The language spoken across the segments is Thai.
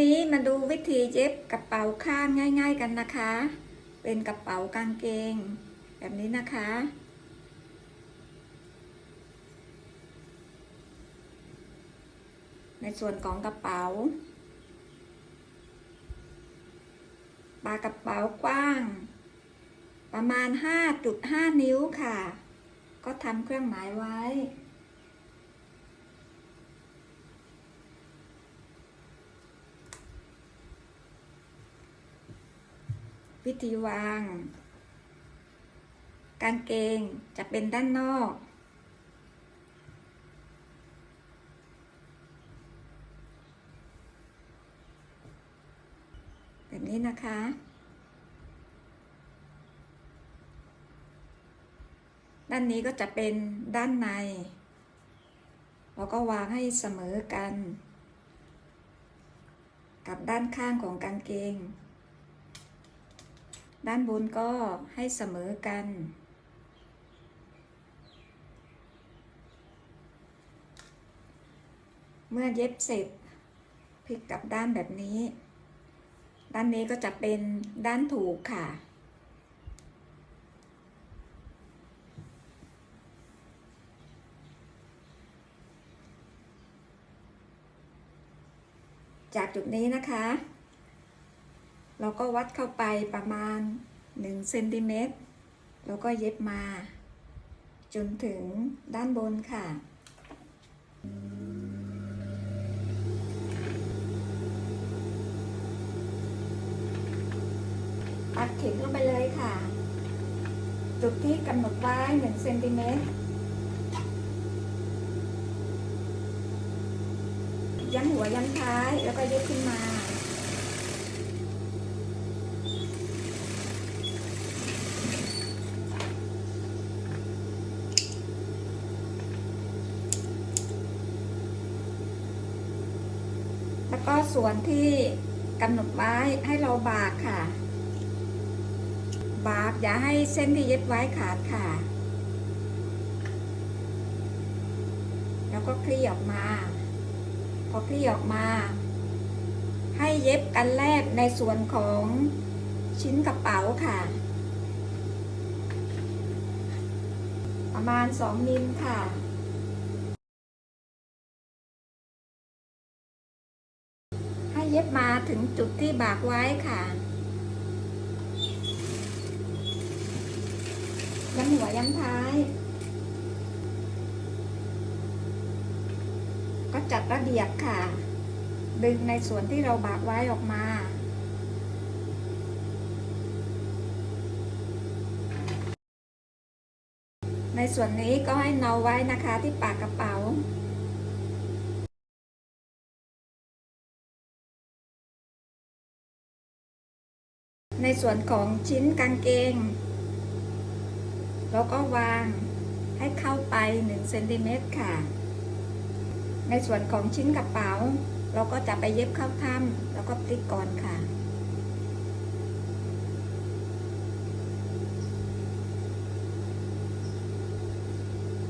นี้มาดูวิธีเย็บกระเป๋าข้างง่าย ๆกันนะคะ เป็นกระเป๋ากางเกง แบบนี้นะคะ ในส่วนของกระเป๋า ปากกระเป๋ากว้าง ประมาณ 5.5 นิ้วค่ะ ก็ทำเครื่องหมายไว้ วิธีวาง กางเกงจะเป็นด้านนอก แบบนี้นะคะด้านนี้ก็จะเป็นด้านในแล้วก็วางให้เสมอกัน กับด้านข้างของกางเกง ด้านบนก็ให้เสมอกัน เมื่อเย็บเสร็จพลิกกลับด้านแบบนี้ ด้านนี้ก็จะเป็นด้านถูกค่ะ จากจุดนี้นะคะ เราก็วัดเข้าไปประมาณ1เซนติเมตรแล้วก็เย็บมา จนถึงด้านบนค่ะตัดเข็มลงไปเลยค่ะ จุดที่กำหนดไว้1เซนติเมตรยันหัวยันท้ายแล้วก็ยกขึ้นมา ก็ส่วนที่กำหนดไว้ให้เราบากค่ะ บากอย่าให้เส้นที่เย็บไว้ขาดค่ะ แล้วก็คลี่ออกมา พอคลี่ออกมา ให้เย็บกันแรกในส่วนของชิ้นกระเป๋าค่ะ ประมาณ 2 มิลค่ะ มาถึงจุดที่บากไว้ค่ะยันหัวยันท้าย ก็จัดระเบียบค่ะ ดึงในส่วนที่เราบากไว้ออกมาในส่วนนี้ก็ให้เนาไว้นะคะที่ปากกระเป๋า ในส่วนของชิ้นกางเกงเราก็วางให้เข้าไป1เซนติเมตรค่ะ ในส่วนของชิ้นกระเป๋า เราก็จะไปเย็บเข้าถ้ำแล้วก็พลิกก่อนค่ะ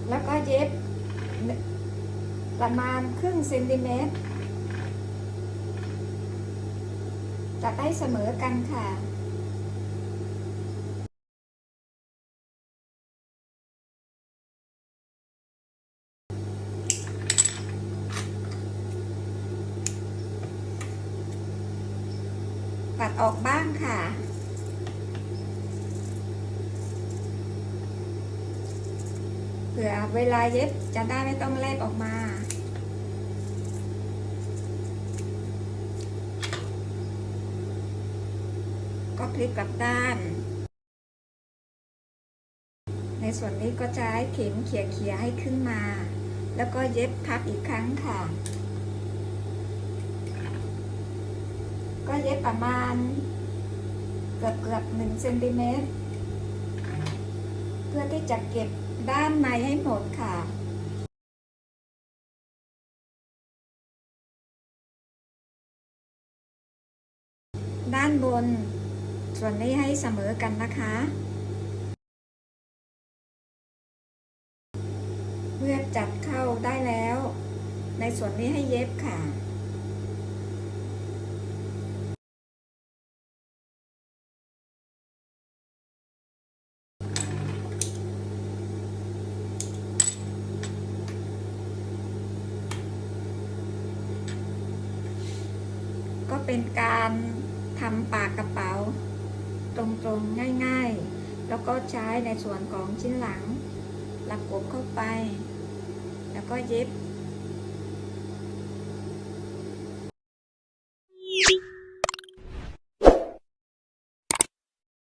แล้วก็เย็บประมาณครึ่งเซนติเมตรจะได้เสมอกันค่ะ ดออกบ้างค่ะ เผื่อเวลาเย็บจะได้ไม่ต้องแลบออกมาก็พลิกกลับด้าน ในส่วนนี้ก็จะให้เข็มเขี่ยๆให้ขึ้นมา แล้วก็เย็บทับอีกครั้งค่ะ เย็บประมาณ เกือบเกือบหนึ่งเซนติเมตร เพื่อที่จะเก็บด้านในให้หมดค่ะด้านบน ส่วนนี้ให้เสมอกันนะคะ เมื่อจัดเข้าได้แล้ว ในส่วนนี้ให้เย็บค่ะ เป็นการทำปากกระเป๋า ตรงๆง่ายๆ แล้วก็ใช้ในส่วนของชิ้นหลังหลักกบเข้าไป แล้วก็เย็บ